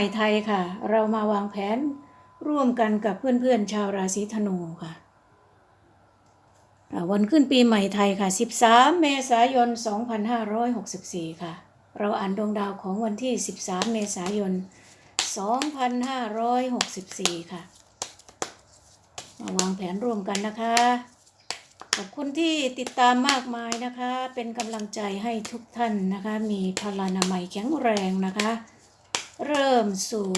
ใหม่ไทยค่ะ เรามาวางแผนร่วมกันกับเพื่อนๆชาวราศีธนูค่ะ วันขึ้นปีใหม่ไทยค่ะ 13 เมษายน 2564 ค่ะ เราอ่านดวงดาวของวันที่ 13 เมษายน 2564 ค่ะ มาวางแผนร่วมกันนะคะ ขอบคุณที่ติดตามมากมายนะคะ เป็นกำลังใจให้ทุกท่านนะคะ มีพลานามัยแข็งแรงนะคะ เริ่มสู่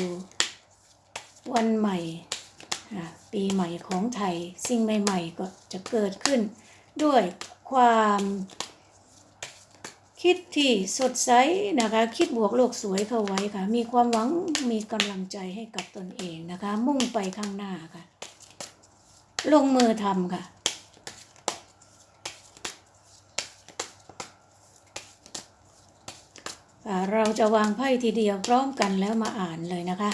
วันใหม่ ปีใหม่ของไทย สิ่งใหม่ ๆ ก็จะเกิดขึ้น ด้วยความคิดที่สดใสนะคะ คิดบวกโลกสวยเข้าไว้ค่ะ มีความหวัง มีกำลังใจให้กับตนเองนะคะ มุ่งไปข้างหน้าค่ะ ลงมือทำค่ะ อ่า เราจะวางไพ่ทีเดียวพร้อมกันแล้วมาอ่านเลยนะคะ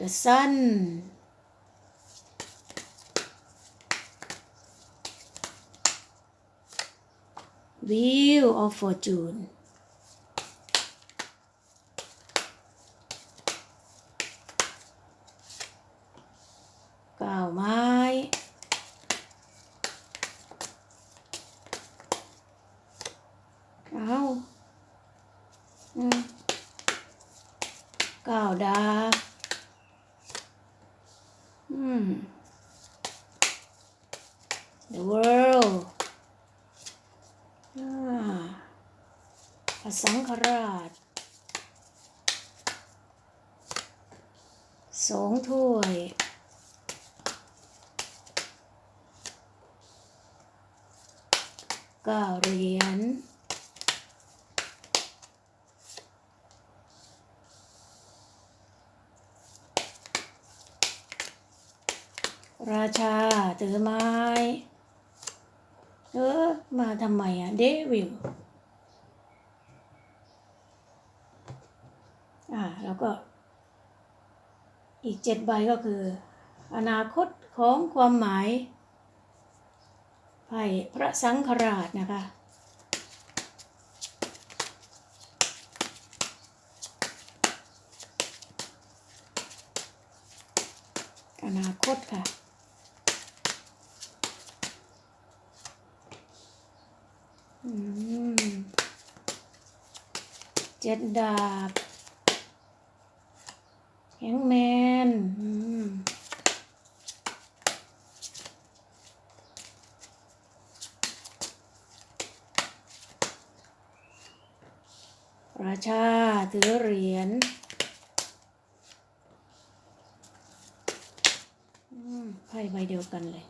The Sun Wheel of Fortune ก้าวไม้ เอาอืมก้าวดาบอืม the world อาสังฆราชสองถ้วย ก้าเหรียญราชาถือไม้ เออ มาทำไมอะเดวิลอ่า แล้วก็ อีกเจ็ดใบก็คือ อนาคตของความหมายไพ่พระสังฆราชนะคะอนาคตค่ะ เจ็ดดาบแฮงแมนราชาถือเหรียญไพ่ใบเดียวกันเลย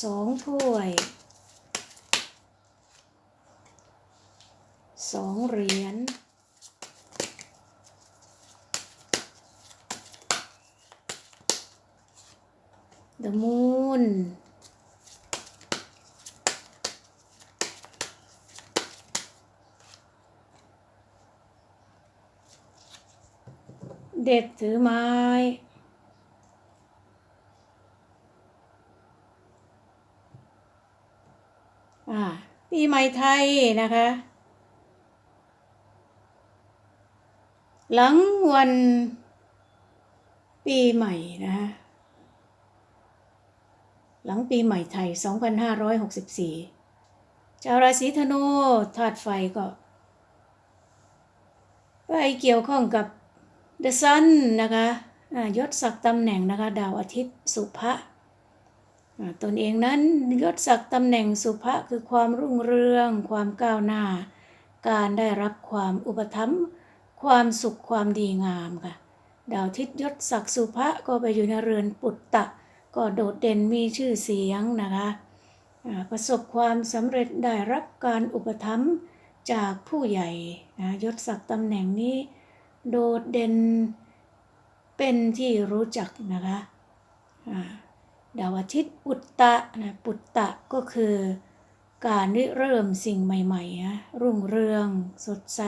สองถ้วย สองเหรียญ The Moon เด็กถือไม้อ่าปีใหม่ไทยนะคะ หลังวันปีใหม่นะคะหลังปีใหม่ไทย 2564 ชาวราศีธนูธาตุไฟก็ไปเกี่ยวข้องกับ The Sun นะคะยศศักดิ์ตำแหน่งนะคะ ดาวอาทิตย์สุภะอ่าตนเองนั้นยศศักดิ์ตำแหน่งสุภะคือความรุ่งเรือง ความก้าวหน้า การได้รับความอุปถัมภ์ ความสุขความดีงามค่ะ ดาวทิตยศศักดิ์สุภะก็ไปอยู่ในเรือนปุตตะ ก็โดดเด่นมีชื่อเสียงนะคะประสบความสำเร็จได้รับการอุปถัมภ์จากผู้ใหญ่นะยศศักดิ์ตำแหน่งนี้ โดดเด่นเป็นที่รู้จักนะคะดาวอาทิตย์ปุตตะนะปุตตะก็คือการริเริ่มสิ่งใหม่ๆนะรุ่งเรือง สดใส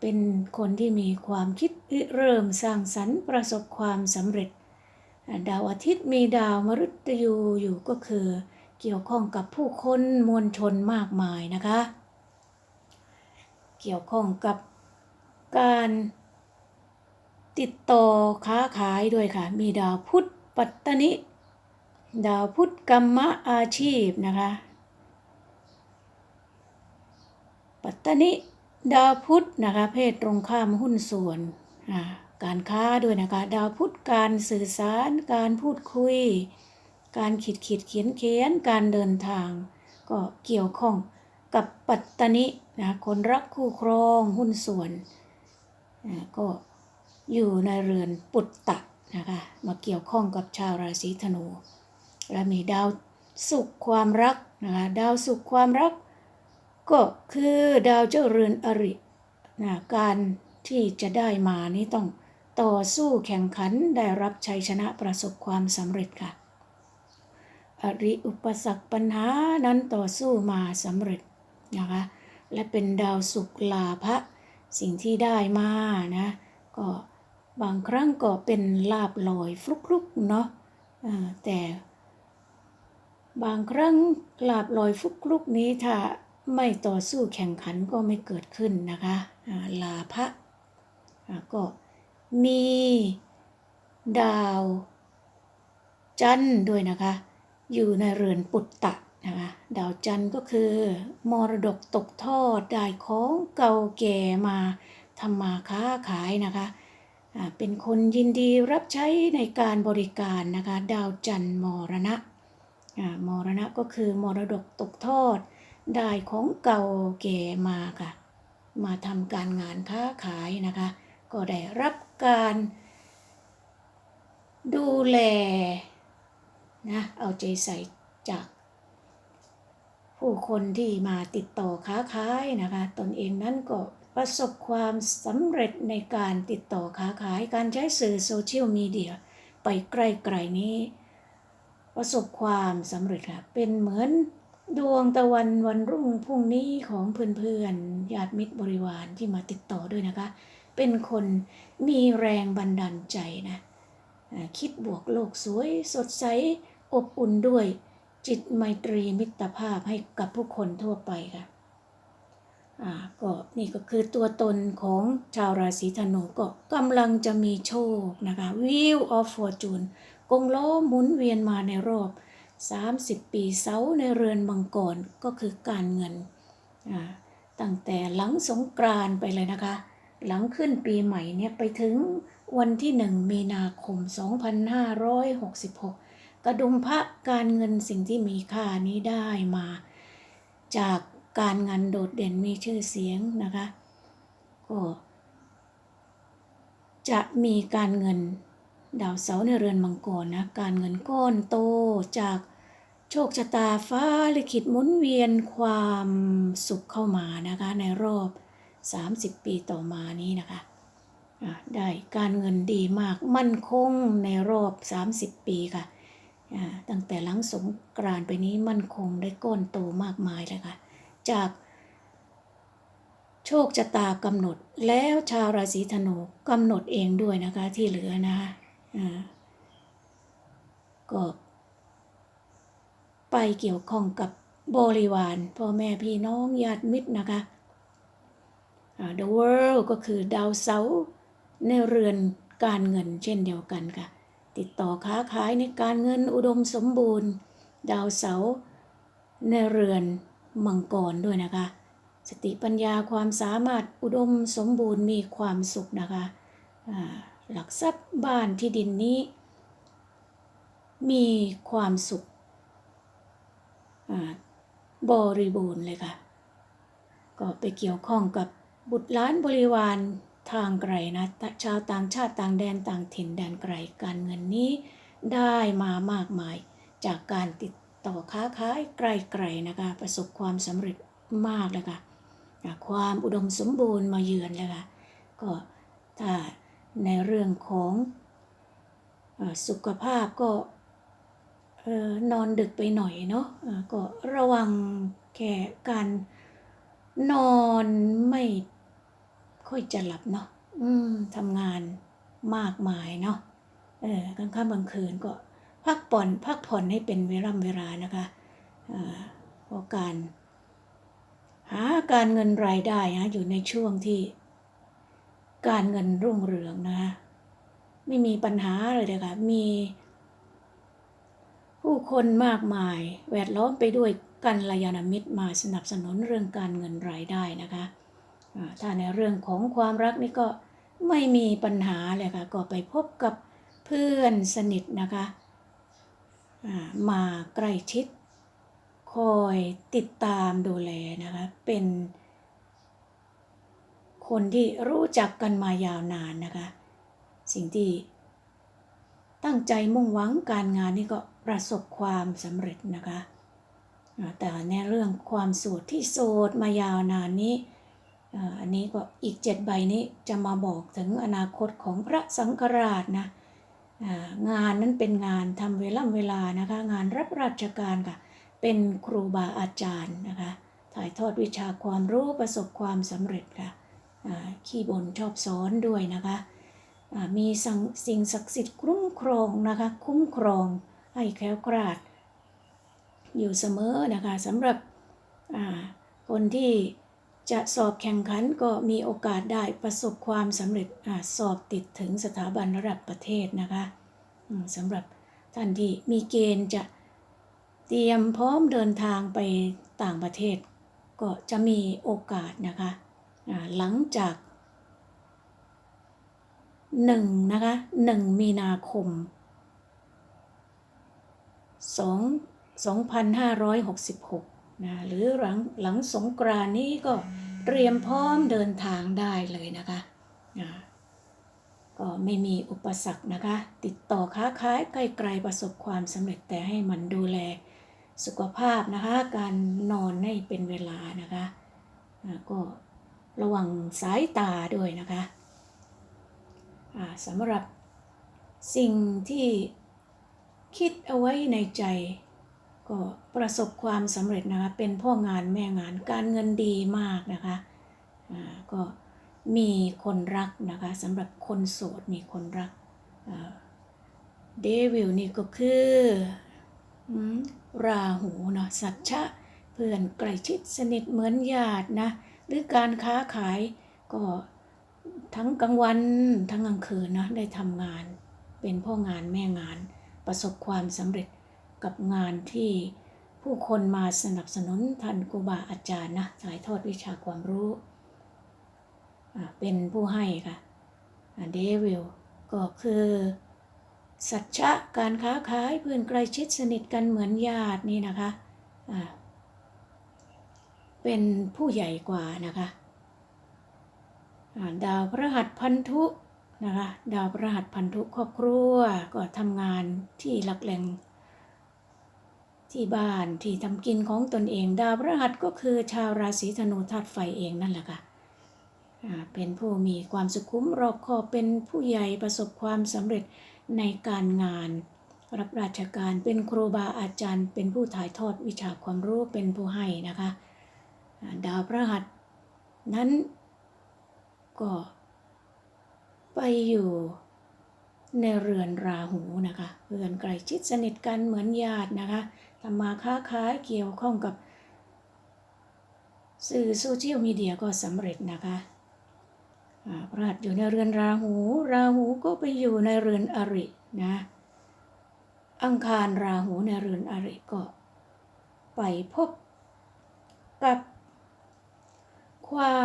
เป็นคนที่มีความคิดเริ่มสร้างสรรค์ประสบความสำเร็จ ดาวอาทิตย์มีดาวมฤตยูอยู่ก็คือ เกี่ยวข้องกับผู้คนมวลชนมากมายนะคะ เกี่ยวข้องกับการติดต่อค้าขายด้วยค่ะ มีดาวพุธปัตตนิ ดาวพุธกรรมะอาชีพนะคะ ปัตตนิ ดาวพุธนะคะ เพศตรงข้ามหุ้นส่วน การค้าด้วยนะคะ ดาวพุธการสื่อสาร การพูดคุย การขีดขีดเขียนเขียน การเดินทาง ก็เกี่ยวข้องกับปัตตนินะคนรักคู่ครองหุ้นส่วนก็อยู่ในเรือนปุตตะนะคะมาเกี่ยวข้องกับชาวราศีธนู และมีดาวสุขความรักนะคะดาวสุขความรัก ก็คือดาวเจ้าเรือนอรินะการที่จะได้มานี้ต้องต่อสู้แข่งขันได้รับชัยชนะประสบความสำเร็จค่ะ อริอุปสรรคปัญหานั้นต่อสู้มาสำเร็จนะคะ และเป็นดาวสุขลาภะสิ่งที่ได้มานะ ก็บางครั้งก็เป็นลาบลอยฟลุกๆเนาะแต่บางครั้งลาบลอยฟลุกๆนี้ถ้า ไม่ต่อสู้แข่งขันก็ไม่เกิดขึ้นนะคะลาภะก็มีดาวจันทร์ด้วยนะคะ อยู่ในเรือนปุตตะนะคะดาวจันทร์ก็คือ มรดกตกทอดได้ของเก่าแก่มาทำมาค้าขายนะคะเป็นคนยินดีรับใช้ในการบริการนะคะ ดาวจันทร์มรณะมรณะก็คือมรดกตกทอด ได้ของเก่าแก่มาค่ะ มาทำการงานค้าขายนะคะ ก็ได้รับการดูแลนะเอาใจใส่จาก ผู้คนที่มาติดต่อค้าขายนะคะ ตนเองนั้นก็ประสบความสำเร็จในการติดต่อค้าขายการใช้สื่อโซเชียลมีเดียไปไกลๆนี้ ประสบความสำเร็จค่ะเป็นเหมือน ดวงตะวันวันรุ่งพรุ่งนี้ของเพื่อนๆญาติมิตรบริวารที่มาติดต่อด้วยนะคะ เป็นคนมีแรงบันดาลใจนะคิดบวกโลกสวยสดใสอบอุ่นด้วย จิตไมตรีมิตรภาพให้กับผู้คนทั่วไปค่ะอ่าก็นี่ก็คือตัวตนของชาวราศีธนูก็กำลังจะมีโชคนะคะ Wheel of Fortune กงล้อหมุนเวียนมาในรอบ 30 ปีเสาในเรือนมังกรก็คือการเงิน ตั้งแต่หลังสงกรานไปเลยนะคะ หลังขึ้นปีใหม่เนี่ยไปถึงวันที่1มีนาคม 2566 กระดุมพระการเงินสิ่งที่มีค่านี้ได้มา จากการงานโดดเด่นมีชื่อเสียงนะคะก็จะมีการเงิน ดาวเสาร์ในเรือนมังกรนะ การเงินก้อนโตจากโชคชะตาฟ้าลิขิตหมุนเวียนความสุขเข้ามานะคะ ในรอบ 30 ปีต่อมานี้นะคะได้การเงินดีมากมั่นคงในรอบ 30 ปีค่ะ ตั้งแต่หลังสงกรานไปนี้มั่นคงได้ก้อนโตมากมายเลยค่ะ จากโชคชะตากำหนดแล้วชาวราศีธนูกำหนดเองด้วยนะคะที่เหลือนะคะ ก็ไปเกี่ยวข้องกับบริวารพ่อแม่พี่น้องญาติมิตรนะคะ The World ก็คือดาวเสาร์ในเรือนการเงินเช่นเดียวกันค่ะ ติดต่อค้าขายในการเงินอุดมสมบูรณ์ ดาวเสาร์ในเรือนมังกรด้วยนะคะ สติปัญญาความสามารถอุดมสมบูรณ์มีความสุขนะคะอ่า หลักทรัพย์บ้านที่ดินนี้ มีความสุขบริบูรณ์เลยค่ะ ก็ไปเกี่ยวข้องกับบุตรหล้านบริวารทางไกลนะ ชาวต่างชาติต่างแดนต่างถิ่นแดนไกลการเงินนี้ได้มามากมายจากการติดต่อค้าขายไกลๆนะคะ ประสบความสำเร็จมากเลยค่ะ ความอุดมสมบูรณ์มาเยือนเลยค่ะ ก็ถ้า ในเรื่องของอสุขภาพก็นอนดึกไปหน่อยเนาะะก็ระวังแค่การนอนไม่ค่อยจะหลับเนาะทำงานมากมายเนาะเออกลางค่ำกลางคืนก็พักผ่อนพักผ่อนให้เป็นเวลาเวลานะคะอาเพราะการ หาการเงินรายได้นะอยู่ในช่วงที่ การเงินรุ่งเรืองนะคะไม่มีปัญหาเลยเลยค่ะมี ผู้คนมากมาย แวดล้อมไปด้วยกันลยาณมิตรมาสนับสนุนเรื่องการเงินรายได้นะคะถ้าในเรื่องของความรักนี่ก็ไม่มีปัญหาเลยค่ะ ก็ไปพบกับเพื่อนสนิทนะคะมาใกล้ชิด คอยติดตามดูแลนะคะ เป็น คนที่รู้จักกันมายาวนานนะคะ สิ่งที่ตั้งใจมุ่งหวังการงานนี่ก็ประสบความสำเร็จนะคะ แต่ในเรื่องความโสดที่โสดมายาวนานนี้ อันนี้ก็อีกเจ็ดใบนี้จะมาบอกถึงอนาคตของพระสังฆราชนะงานนั้นเป็นงานทำเวลาเวลานะคะ งานรับราชการค่ะ เป็นครูบาอาจารย์นะคะ ถ่ายทอดวิชาความรู้ประสบความสำเร็จค่ะ ขี้บนชอบสอนด้วยนะคะมีสังสิ่งศักดิ์สิทธิ์คุ้มครองนะคะคุ้มครองให้แคล้วคลาด อยู่เสมอนะคะสำหรับคนที่จะสอบแข่งขันก็มีโอกาสได้ประสบความสำเร็จอสอบติดถึงสถาบันระดับประเทศนะคะสำหรับท่านที่มีเกณฑ์จะเตรียมพร้อมเดินทางไปต่างประเทศ ก็จะมีโอกาสนะคะ หลังจากหนึ่งนะคะหนึ่งมีนาคมสองสองพันห้าร้อยหกสิบหกนะหรือหลังหลังสงกรานนี้ก็เตรียมพร้อมเดินทางได้เลยนะคะอ่าก็ไม่มีอุปสรรคนะคะ ติดต่อค้าขายใกล้ๆประสบความสำเร็จแต่ให้มันดูแลสุขภาพนะคะ การนอนให้เป็นเวลานะคะอ่าก็ ระวังสายตาด้วยนะคะสำหรับสิ่งที่คิดเอาไว้ในใจ ก็ประสบความสำเร็จนะคะเป็นพ่องานแม่งานการเงินดีมากนะคะก็มีคนรักนะคะสำหรับคนโสดมีคนรักเดวิลนี่ก็คืออราหูเนาะสัจฉะเพื่อนใกล้ชิดสนิทเหมือนญาตินะ หรือการค้าขายก็ทั้งกลางวันทั้งกลางคืนนะได้ทำงาน เป็นพ่องานแม่งานประสบความสำเร็จกับงานที่ผู้คนมาสนับสนุนท่านครูบาอาจารย์นะถ่ายทอดวิชาความรู้อ่าเป็นผู้ให้ค่ะเดวิลก็คือสัจจะการค้าขายเพื่อนใกล้ชิดสนิทกันเหมือนญาตินี่นะคะอ่า เป็นผู้ใหญ่กว่านะคะดาวพระหัสพันธุนะคะดาวพระหัสพันธุครอบครัวก็ทำงานที่หลักแหล่งที่บ้านที่ทำกินของตนเอง ดาวพระหัสก็คือชาวราศีธนูธาตุไฟเองนั่นแหละค่ะอ่าเป็นผู้มีความสุขุมรอบคอบเป็นผู้ใหญ่ประสบความสำเร็จในการงาน รับราชการเป็นครูบาอาจารย์ เป็นผู้ถ่ายทอดวิชาความรู้เป็นผู้ให้นะคะ ดาวพระหัสนั้นก็ไปอยู่ในเรือนราหูนะคะเรือนใกล้ชิดสนิทกันเหมือนญาตินะคะทำมาค้าขายเกี่ยวข้องกับ สื่อโซเชียลมีเดียก็สำเร็จนะคะพระหัสอยู่ในเรือนราหู ราหูก็ไปอยู่ในเรือนอรินะอังคารราหูในเรือนอริก็ ไปพบ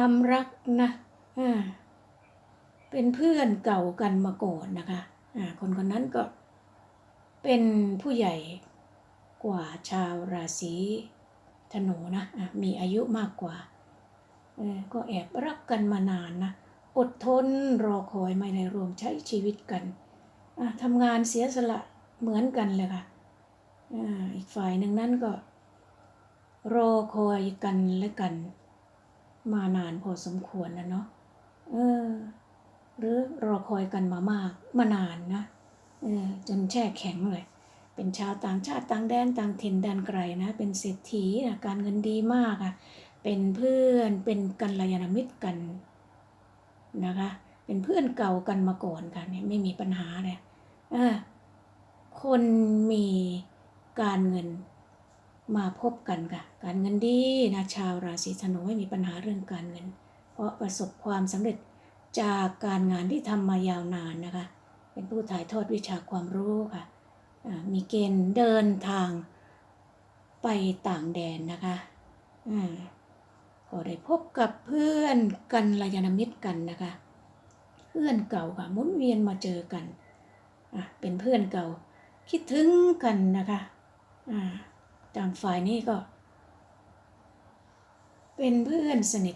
ความรักนะอ่าเป็นเพื่อนเก่ากันมาก่อนนะคะอ่าคนคนนั้นก็เป็นผู้ใหญ่กว่าชาวราศีธนูนะอะมีอายุมากกว่าเออก็แอบรักกันมานานนะ อดทนรอคอยไม่ได้รวมใช้ชีวิตกันอะทำงานเสียสละเหมือนกันเลยค่ะอ่าอีกฝ่ายหนึ่งนั้นก็รอคอยกันและกัน มานานพอสมควรนะเนาะเออ หรือรอคอยกันมามากมานานนะเออจนแช่แข็งเลย เป็นชาวต่างชาติต่างแดนต่างถิ่นแดนไกลนะ เป็นเศรษฐีนะการเงินดีมากอะ เป็นเพื่อนเป็นกัลยาณมิตรกันนะคะ เป็นเพื่อนเก่ากันมาก่อนค่ะเนี่ยไม่มีปัญหาเลยเออคนมีการเงิน มาพบกันค่ะ การเงินดีนะชาวราศีธนูไม่มีปัญหาเรื่องการเงิน เพราะประสบความสำเร็จจากการงานที่ทำมายาวนานนะคะ เป็นผู้ถ่ายทอดวิชาความรู้ค่ะมีเกณฑ์เดินทางไปต่างแดนนะคะก็ได้พบกับเพื่อนกันลายานมิตรกันนะคะ เพื่อนเก่าค่ะมุนเวียนมาเจอกัน เป็นเพื่อนเก่าคิดถึงกันนะคะ อ่า ต่างฝ่ายนี้ก็ เป็นเพื่อนสนิท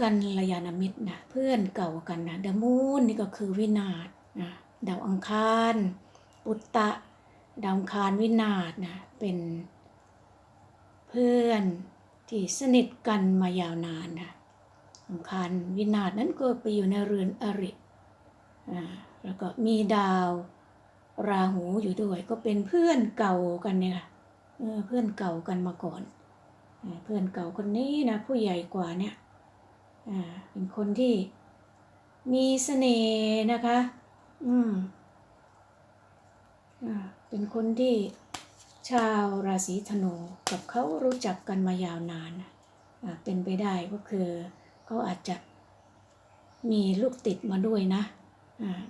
กันระยานมิตรนะเพื่อนเก่ากันนะเดมูนนี่ก็คือวินาศนะดาวอังคารปุตตะดาวอังคารวินาศนะเป็นเพื่อนที่สนิทกันมายาวนานนะอังคารวินาศนั้นก็ไปอยู่ในเรือนอริแล้วก็มีดาวราหูอยู่ด้วยก็เป็นเพื่อนเก่ากันเนี่ยค่ะ เพื่อนเก่ากันมาก่อน เพื่อนเก่าคนนี้นะผู้ใหญ่กว่าเนี่ยเป็นคนที่มีเสน่ห์นะคะ อืมอเป็นคนที่ชาวราศีธนูกับเขารู้จักกันมายาวนาน เป็นไปได้ก็คือเขาอาจจะมีลูกติดมาด้วยนะ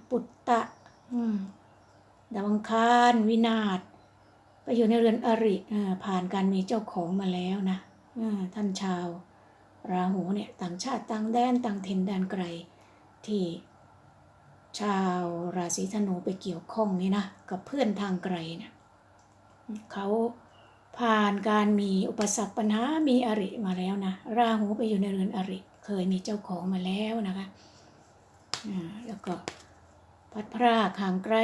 ปุตตะดาวอังคารวินาศ ไปอยู่ในเรือนอริอผ่านการมีเจ้าของมาแล้วนะท่านชาว ราหูเนี่ยต่างชาติต่างแดนต่างถิ่นแดนไกลที่ชาวราศีธนูไปเกี่ยวข้องนี่นะกับเพื่อนทางไกลเนี่ยเขาผ่านการมีอุปสรรคปัญหา มีอริมาแล้วนะ ราหูไปอยู่ในเรือนอริ เคยมีเจ้าของมาแล้วนะคะ แล้วก็ พัดพรากห่างไกล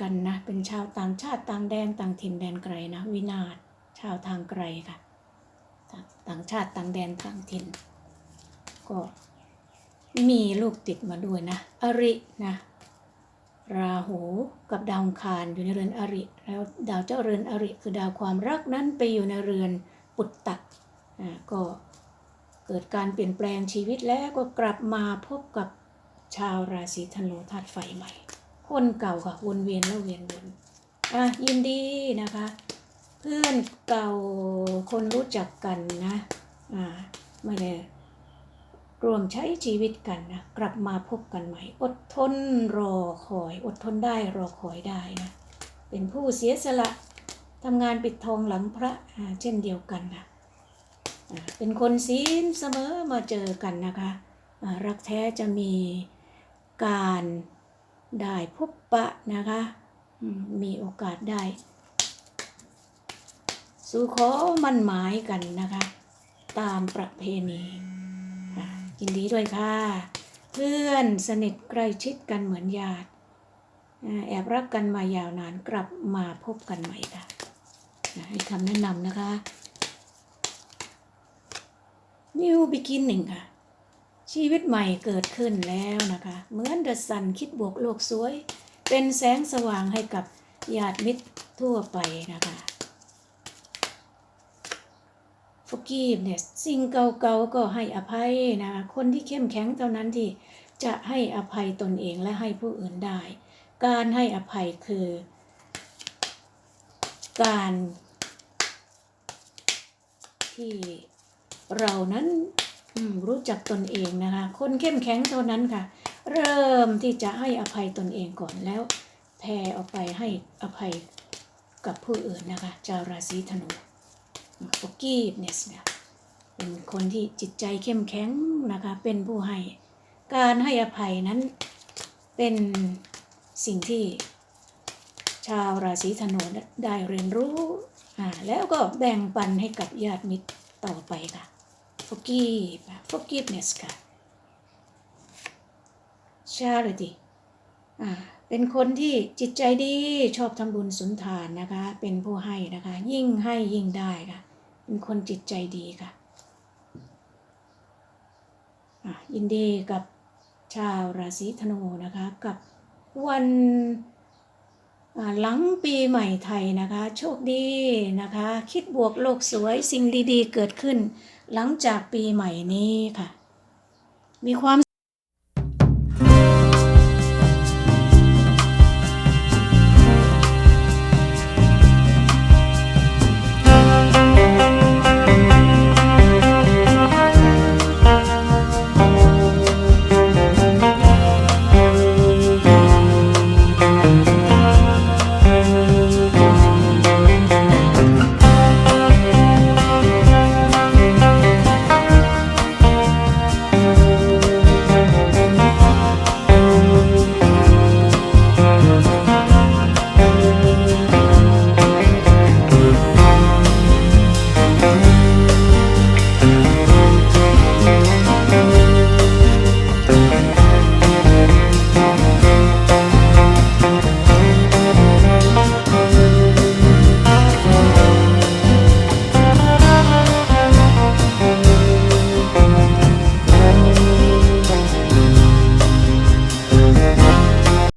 กันนะ เป็นชาวต่างชาติต่างแดนต่างถิ่นแดนไกลนะ วินาศชาวทางไกลค่ะ ต่างชาติต่างแดนต่างถิ่น ก็มีลูกติดมาด้วยนะอรินะ ราหูกับดาวคารอยู่ในเรือนอริ แล้วดาวเจ้าเรือนอริ คือดาวความรักนั้นไปอยู่ในเรือนปุตตะอ่าก็เกิดการเปลี่ยนแปลงชีวิตแล้วก็กลับมาพบกับชาวราศีธนูธาตุไฟใหม่ คนเก่าค่ะวนเวียนแล้วเวียนวนอะยินดีนะคะ เพื่อนเก่าคนรู้จักกันนะอ่าไม่ได้รวมใช้ชีวิตกันนะกลับมาพบกันใหม่ อดทนรอคอย อดทนได้รอคอยได้นะเป็นผู้เสียสละทำงานปิดทองหลังพระอ่าเช่นเดียวกันนะเป็นคนศีลเสมอมาเจอกันนะคะรักแท้จะมีการ ได้พบปะนะคะ มีโอกาสได้ สู่ขอมั่นหมายกันนะคะ ตามประเพณียินดีด้วยค่ะ เพื่อนสนิทใกล้ชิดกันเหมือนญาติแอบรักกันมายาวนานกลับมาพบกันใหม่ค่ะให้คำแนะนำนะคะ New beginning ค่ะ ชีวิตใหม่เกิดขึ้นแล้วนะคะ เหมือนเดอะซันคิดบวกโลกสวย เป็นแสงสว่างให้กับญาติมิตรทั่วไปนะคะ forgiveness สิ่งเก่าๆก็ให้อภัยนะคะ คนที่เข้มแข็งเท่านั้นที่จะให้อภัยตนเองและให้ผู้อื่นได้ การให้อภัยคือ การที่เรานั้น รู้จักตนเองนะคะ คนเข้มแข็งเท่านั้นค่ะ เริ่มที่จะให้อภัยตนเองก่อนแล้วแผ่ออกไปให้อภัยกับผู้อื่นนะคะชาวราศีธนู forgiveness เนี่ยเป็นคนที่จิตใจเข้มแข็งนะคะ เป็นผู้ให้ การให้อภัยนั้นเป็นสิ่งที่ชาวราศีธนูได้เรียนรู้ แล้วก็แบ่งปันให้กับญาติมิตรต่อไปค่ะ forgive forgiveness ค่ะ charity อ่าเป็นคนที่จิตใจดีชอบทำบุญสุนทานนะคะ เป็นผู้ให้นะคะ ยิ่งให้ยิ่งได้ค่ะ เป็นคนจิตใจดีค่ะอะยินดีกับชาวราศีธนูนะคะ กับวัน หลังปีใหม่ไทยนะคะ โชคดีนะคะ คิดบวกโลกสวยสิ่งดีๆ เกิดขึ้น หลังจากปีใหม่นี้ค่ะ มีความ